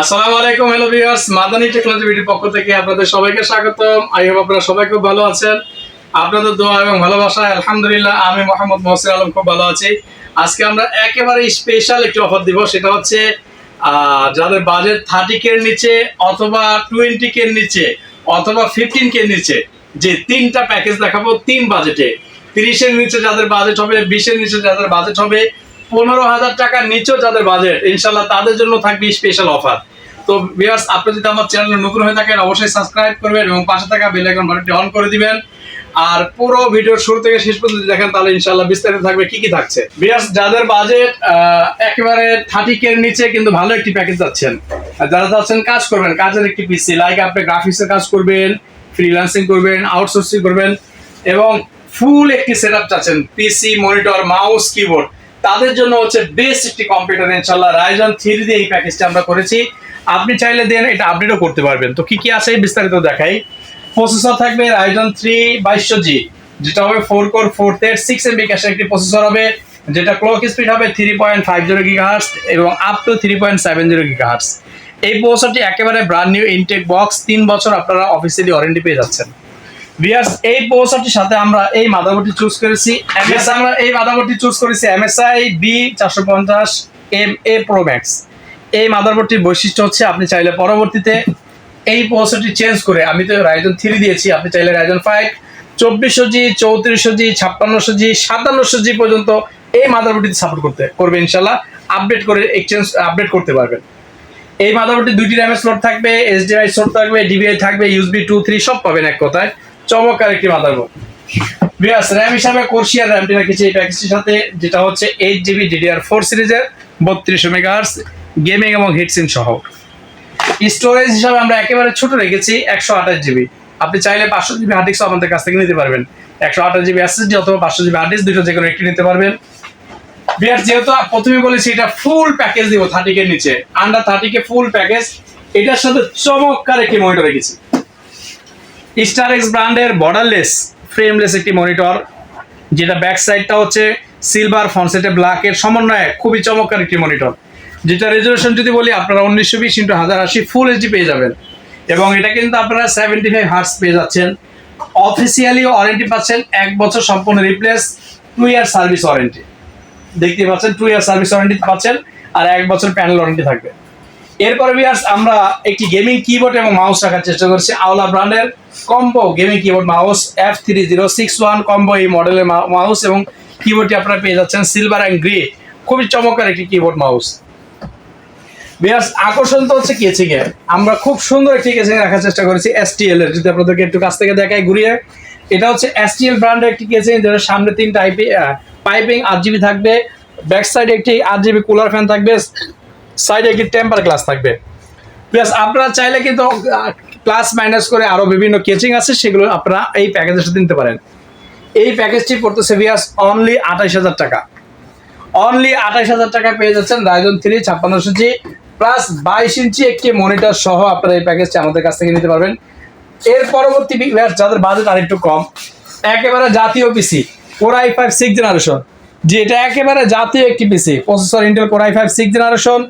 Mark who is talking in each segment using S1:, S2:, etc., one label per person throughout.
S1: আসসালামু আলাইকুম hello viewers Madani technology ভিডিওর পক্ষ থেকে আপনাদের সবাইকে স্বাগতম। আই হোপ আপনারা সবাই খুব ভালো আছেন। আপনাদের দোয়া এবং ভালোবাসায় আলহামদুলিল্লাহ আমি মোহাম্মদ মহসিন আলম খুব ভালো আছি। আজকে আমরা একেবারে স্পেশাল একটি অফার দিব, সেটা হচ্ছে যাদের বাজেট থার্টি কে নিচে অথবা টোয়েন্টি কে নিচে অথবা ফিফটিন কে নিচে যে তিনটা প্যাকেজ দেখাবো, তিন বাজেটে তিরিশের নিচে যাদের বাজেট হবে, বিশের নিচে যাদের বাজেট হবে পনেরো হাজার টাকার নিচেও যাদের বাজেট ইনশাল্লাহ তাদের জন্য থাকবে স্পেশাল অফার তো ভিউয়ার্স আপনি যদি আমার চ্যানেলে নতুন হয়ে থাকেন, অবশ্যই সাবস্ক্রাইব করবেন এবং পাশে থাকা বেল আইকন বাটনটি অন করে দিবেন। আর পুরো ভিডিওর শুরু থেকে শেষ পর্যন্ত দেখেন, তাহলে ইনশাল্লাহ বিস্তারিত থাকবে কি কি থাকছে। ভিউয়ার্স যাদের বাজেট একেবারে থার্টি কে নিচে, কিন্তু ভালো একটি প্যাকেজ যাচ্ছেন। যারা যাচ্ছেন, কাজ করবেন, কাজের একটি পিসি লাইক আপনি গ্রাফিক্সের কাজ করবেন ফ্রিল্যান্সিং করবেন আউটসোর্সিং করবেন, এবং ফুল একটি সেট আপ চাচ্ছেন পিসি মনিটর মাউস কিবোর্ড তাদের জন্য হচ্ছে বেস্ট একটি কম্পিউটার ইনশাল্লাহ রাইজন থ্রি দিয়ে এই প্যাকেজটা আমরা করেছি। আপনি চাইলে দেন, এটা আপডেটও করতে পারবেন। তো কি কি আছে বিস্তারিত দেখাই। প্রসেসর থাকবে রাইজন থ্রি বাইশশো জি, যেটা হবে ফোর কোর ফোর থেড সিক্স এমবি ক্যাশের একটি প্রসেসর হবে, যেটা ক্লক স্পিড হবে three point five zero gigahertz এবং up to three point seven zero gigahertz এই প্রসেসরটি একেবারে ব্র্যান্ড নিউ ইনটেক বক্স তিন বছর আপনারা অফিসিয়ালি ওয়ারেন্টি পেয়ে যাচ্ছেন। ভিয়ার্স এই প্রসেসরটির সাথে আমরা এই মাদারবোর্ডটি চুজ করেছি। এমএস আমরা এই মাদারবোর্ডটি চুজ করেছি এমএসআই বি চারশো পঞ্চাশ এম এ প্রো ম্যাক্স এই মাদারবোর্ডটির বৈশিষ্ট্য হচ্ছে আপনি চাইলে পরবর্তীতে এই প্রসেসরটি চেঞ্জ করে, আমি তো রাইজন থ্রি দিয়েছি, আপনি চাইলে রাইজন ফাইভ চব্বিশশো জি চৌত্রিশশো জি ছাপ্পান্নশো জি সাতান্নশো জি পর্যন্ত এই মাদারবোর্ডটি সাপোর্ট করতে, করবে ইনশাল্লাহ আপডেট করে এক্সচেঞ্জ আপডেট করতে পারবেন। এই মাদারবোর্ডে দুইটি র্যামের স্লট থাকবে এইচডিএমআই স্লট থাকবে ডিবিআই থাকবে ইউএসবি টু থ্রি সব পাবেন এক কথায়। চমৎকার একটি মাদারবোর্ড বিয়াস র্যাম হিসাবে কোর্সিয়ার র্যামটি এই প্যাকেজটির সাথে, যেটা হচ্ছে এইট জিবি ডিডিআর ফোর সিরিজের মেগাহার্স গেমিং এবং সহ। স্টোরেজ হিসাবে আমরা একেবারে ছোট রেখেছি একশো আঠাশ জিবি আপনি চাইলে পাঁচশো জিবি হার্ড ডিস্ক আমাদের কাছ থেকে নিতে পারবেন। একশো আঠাশ জিবি এসএসডি অথবা পাঁচশো জিবি হার্ড ডিস্ক দুটো যে কোনো একটি নিতে পারবেন। বিয়ার যেহেতু প্রথমে বলেছি এটা ফুল প্যাকেজ দিব থার্টি কে নিচে। Under thirty K full package এটার সাথে চমৎকার একটি মনিটর রেখেছি। স্টার এক্স ব্র্যান্ডের বর্ডারলেস ফ্রেমলেস একটি মনিটর যেটা ব্যাক সাইডটা হচ্ছে সিলভার ফনসেটে ব্ল্যাকের সমন্বয়ে খুবই চমৎকার একটি মনিটর যেটা রেজলিউশন যদি বলি, আপনারা উনিশশো বিশ ইন্টু হাজার আশি ফুল এইচডি পেয়ে যাবেন। এবং এটা কিন্তু আপনারা সেভেন্টি ফাইভ হার্স পেয়ে যাচ্ছেন। অফিসিয়ালি ওয়ারেন্টি পাচ্ছেন এক বছর সম্পূর্ণ replace two year service warranty দেখতে পাচ্ছেন টু ইয়ার সার্ভিস ওয়ারেন্টি পাচ্ছেন, আর এক বছর প্যানেল ওয়ারেন্টি থাকবে। এরপরে ভিউয়ার্স আমরা একটি গেমিং কিবোর্ড এবং মাউস রাখার চেষ্টা করছি। আওলা ব্র্যান্ডের combo gaming keyboard mouse F three zero six one combo এই মডেলের মাউস এবং কিবোর্ডটি আপনারা পেয়ে যাচ্ছেন সিলভার অ্যান্ড গ্রে খুবই চমৎকার একটি কিবোর্ড মাউস বিয়ার্স আকর্ষণ তো হচ্ছে কেচিং এ আমরা খুব সুন্দর একটি কেচিং রাখার চেষ্টা করেছি এসটিএল এর। যদি আপনাদেরকে একটু কাছ থেকে দেখাই ঘুরিয়ে, এটা হচ্ছে এসটিএল ব্র্যান্ডের একটি কেচিং যেটা সামনে তিন টাইপে পাইপিং আট জিবি থাকবে ব্যাক সাইডে একটি আট জিবি কুলার ফ্যান থাকবে সাইডে একটি টেম্পার গ্লাস থাকবে? প্লাস আপনারা চাইলে কিন্তু প্লাস মাইনাস করে আরও বিভিন্ন কেচিং আছে, সেগুলো আপনারা এই প্যাকেজের সাথে নিতে পারেন। এই প্যাকেজটি পড়তেছে ভিয়াস অনলি আঠাইশ হাজার টাকা। অনলি আঠাইশ হাজার টাকা পেয়ে যাচ্ছেন রাইজন থ্রি ছাপ্পান্নশো জি প্লাস বাইশ ইঞ্চি একটি মনিটর সহ আপনারা এই প্যাকেজটি আমাদের কাছ থেকে নিতে পারবেন। এর পরবর্তী যাদের বাজেট আর একটু কম, একেবারে জাতীয় PC core i five six generation যে এটা একেবারে জাতীয় একটি PC processor Intel core i five six generation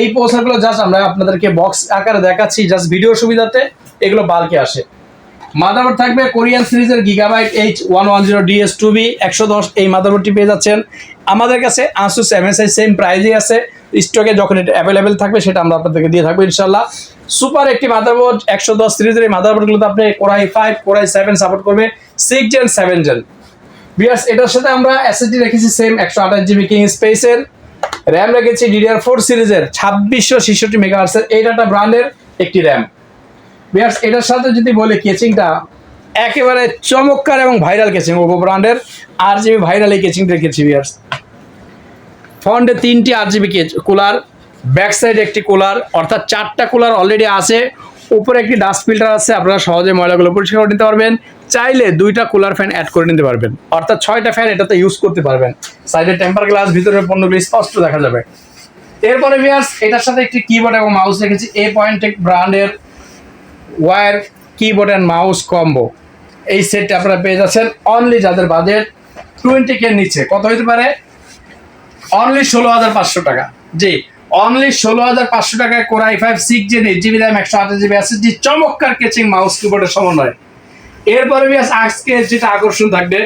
S1: এই প্রসেসরগুলো জাস্ট আমরা আপনাদেরকে বক্স আকারে দেখাচ্ছি জাস্ট ভিডিও সুবিধাতে এগুলো বাল্কে আসে। মাদারবোর্ড থাকবে কোরিয়ান সিরিজের Gigabyte H one one zero DS two B একশো দশ এই মাদারবোর্ডটি পেয়ে যাচ্ছেন। আমাদের কাছে আসুস এমএসআই সেম প্রাইজেই আছে। স্টকে যখন এটা অ্যাভেলেবেল থাকবে, সেটা আমরা আপনাদেরকে দিয়ে থাকব ইনশাল্লাহ সুপার একটি মাদারবোর্ড, একশো দশ সিরিজের এই মাদারবোর্ডগুলোতে আপনি core i five core i seven support করবে। সিক্স জেন সেভেন জেন বিয়ার্স এটার সাথে আমরা এসএসডি রেখেছি সেম একশো আঠাশ জিবি কিং স্পেসের র্যাম রেখেছি ডিডিআর ফোর সিরিজের ছাব্বিশশো ছেষট্টি মেগাহার্সের এই ডাটা ব্র্যান্ডের একটি র্যাম বিয়ার্স এটার সাথে যদি বলে কেচিংটা একেবারে চমৎকার এবং ভাইরাল কেচিং ওপো ব্র্যান্ডের আর জিবি ভাইরাল এই কেচিং রেখেছি বিয়ার্স ফ্রন্টে তিনটি আর জিবি কুলার ব্যাক সাইডে একটি কুলার অর্থাৎ চারটা কুলার অলরেডি আছে। উপরে একটি ডাস্ট ফিল্টার আছে, আপনারা সহজে ময়লাগুলো পরিষ্কার করে নিতে পারবেন। চাইলে দুইটা কুলার ফ্যান অ্যাড করে নিতে পারবেন। অর্থাৎ ছয়টা ফ্যান এটাতে ইউজ করতে পারবেন। সাইডে টেম্পার গ্লাস ভিতরের পণ্যগুলি স্পষ্ট দেখা যাবে। এরপরে ভিয়ার্স এটার সাথে একটি কিবোর্ড এবং মাউস রেখেছি। এ পয়েন্টেক ব্র্যান্ডের wire keyboard and mouse combo এই সেটটা আপনারা পেয়ে যাচ্ছেন অনলি যাদের বাজেট টোয়েন্টি কে নিচে। কত হতে পারে? অনলি ষোলো হাজার পাঁচশো টাকা। জি অনলি ষোলো হাজার পাঁচশো টাকায় core i five six eight GB RAM একশো আঠাশ জিবি এসএসডি চমৎকার কেচিং মাউস কিবোর্ডের সমন্বয়। এরপরে আজকে যেটা আকর্ষণ থাকবে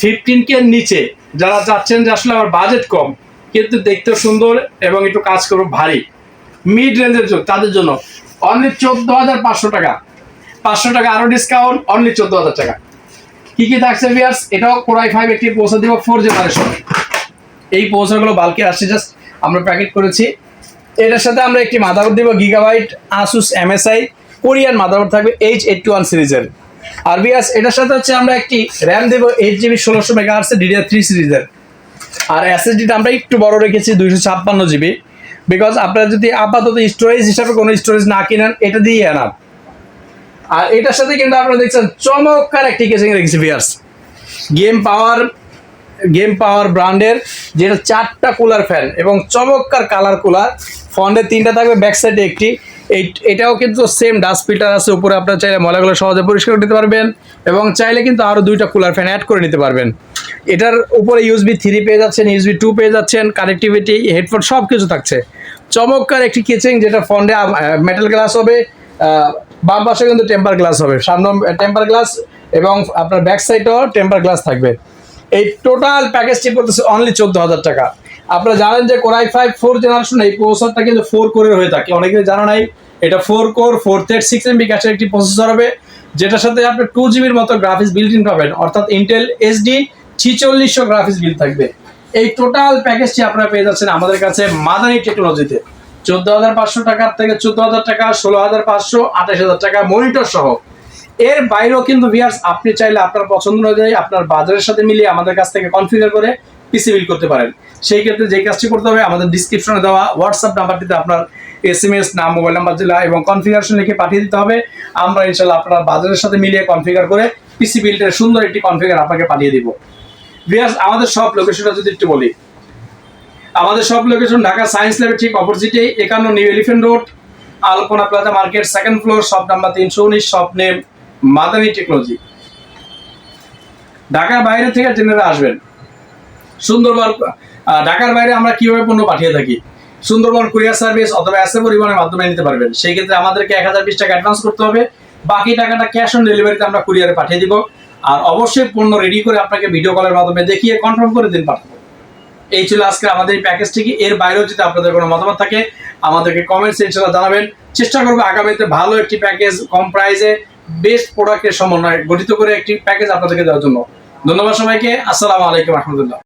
S1: ফিফটিন কে নিচে, যারা চাচ্ছেন যে আসলে আমার বাজেট কম, কিন্তু দেখতে সুন্দর এবং একটু কাজ করব ভারী। মিড রেঞ্জের জন্য, তাদের জন্য। অনলি চোদ্দ হাজার পাঁচশো টাকা। পাঁচশো টাকা আরও ডিসকাউন্ট অনলি চোদ্দ হাজার টাকা। কি কি থাকছে বিয়ার্স এটাও কোরাই ফাইভ একটি পৌঁছে দিব ফোর জেনারেশন এই পৌঁছাগুলো বালকে আসছে জাস্ট আমরা প্যাকেট করেছি। এটার সাথে আমরা একটি মাদারবোর্ড দিব Gigabyte Asus MSI Korean motherboard থাকবে এইচ এইট ওয়ান সিরিজের আর বিয়াস এটার সাথে হচ্ছে আমরা একটি র্যাম দেবো এইট জিবি ষোলোশো মেগা আর্টসের ডিডিআর থ্রি সিরিজের। আর এসএসডিটা আমরা একটু বড় রেখেছি, দুইশো ছাপ্পান্ন জিবি বিকজ আপনারা যদি আপাতত স্টোরেজ হিসাবে কোনো স্টোরেজ না কিনেন, এটা দিয়ে আনান আর এটার সাথে কিন্তু আপনারা দেখছেন চমৎকার একটি কেসিং রেখেছি বিয়ার্স গেম পাওয়ার গেম পাওয়ার ব্র্যান্ডের যেটা চারটা কুলার ফ্যান এবং চমৎকার কালার কুলার ফন্ডে তিনটা থাকবে ব্যাক সাইডে একটি। এটাও কিন্তু সেম ডাস্ট ফিল্টার আছে। উপরে আপনার চাইলে ময়লাগুলো সহজে পরিষ্কার করে নিতে পারবেন এবং চাইলে কিন্তু আরও দুইটা কুলার ফ্যান অ্যাড করে নিতে পারবেন। এটার উপরে ইউএসবি থ্রি পেয়ে যাচ্ছেন ইউএসবি টু পেয়ে যাচ্ছেন কানেক্টিভিটি হেডফোন সব কিছু থাকছে। চমৎকার একটি কিচেন যেটা ফন্ডে মেটাল গ্লাস হবে বাম পাশে কিন্তু টেম্পার গ্লাস হবে। সামনে টেম্পার গ্লাস এবং আপনার ব্যাক সাইডেও টেম্পার গ্লাস থাকবে। এই টোটাল প্যাকেজটি পড়তেছে অনলি চোদ্দ হাজার টাকা। আপনারা জানেন যে কোরাই ফাইভ ফোর জেনারেশন এই প্রসেসরটা কিন্তু ফোর কোরের হয়ে থাকে। অনেকে জানা নাই, এটা ফোর কোর ফোর থেড সিক্স এমবি ক্যাশের একটি প্রসেসর হবে, যেটার সাথে আপনি টু জিবির মতো গ্রাফিক্স বিল্ট ইন পাবেন। অর্থাৎ ইন্টেল এসডি ছিচল্লিশশো গ্রাফিক্স বিল থাকবে। এই টোটাল প্যাকেজটি আপনারা পেয়ে যাচ্ছেন আমাদের কাছে মাদানি টেকনোলজিতে চোদ্দ হাজার পাঁচশো টাকার থেকে চোদ্দ হাজার টাকা, ষোলো হাজার পাঁচশো, আঠাশ হাজার টাকা মনিটর সহ। এর বাইরেও কিন্তু ভিয়ার্স আপনি চাইলে আপনার পছন্দ অনুযায়ী আপনার বাজারের সাথে মিলিয়ে আমাদের কাছ থেকে কনফিগার করে পিসি বিল করতে পারেন। সেই ক্ষেত্রে যে কাজটি করতে হবে, আমাদের ডিসক্রিপশনে দেওয়া হোয়াটসঅ্যাপ নাম্বারটিতে আপনার এস এম এস নাম মোবাইল নাম্বার জেলা এবং কনফিগারেশন লিখে পাঠিয়ে দিতে হবে। আমরা ইনশাল্লাহ আপনার বাজারের সাথে মিলিয়ে কনফিগার করে পিসি বিলটের সুন্দর একটি কনফিগার আপনাকে পাঠিয়ে দিব। ভিয়ার্স আমাদের সব লোকেশনটা যদি একটু বলি। আমাদের সব লোকেশন ঢাকা সায়েন্স ল্যাবের ঠিক অপোজিটে একান্ন new elephant road Alpana plaza market second floor shop number তিনশো উনিশ শপ নেম মাদানি টেকনোলজি ঢাকার বাইরে থেকে জেনারা আসবেন। সুন্দরবন ঢাকার বাইরে আমরা কীভাবে পণ্য পাঠিয়ে থাকি? সুন্দরবন কুরিয়ার সার্ভিস অথবা এসে পরিবহনের মাধ্যমে নিতে পারবেন। সেই ক্ষেত্রে আমাদেরকে এক হাজার বিশ টাকা অ্যাডভান্স করতে হবে। বাকি টাকাটা ক্যাশ অন ডেলিভারিতে আমরা কুরিয়ারে পাঠিয়ে দিব। আর অবশ্যই পণ্য রেডি করে আপনাকে ভিডিও কলের মাধ্যমে দেখিয়ে কনফার্ম করে দিন পাঠাবো। এই ছিল আজকে আমাদের এই প্যাকেজটি কি এর বাইরেও যদি আপনাদের কোনো মতামত থাকে, আমাদেরকে কমেন্ট সেকশনে জানাবেন। চেষ্টা করব আগামীতে ভালো একটি প্যাকেজ কম প্রাইসে বেস্ট প্রোডাক্টের সমন্বয় গঠিত করে একটি প্যাকেজ আপনাদেরকে দেওয়ার জন্য। ধন্যবাদ সবাইকে। আসসালামু আলাইকুম রহমতুল্লাহ।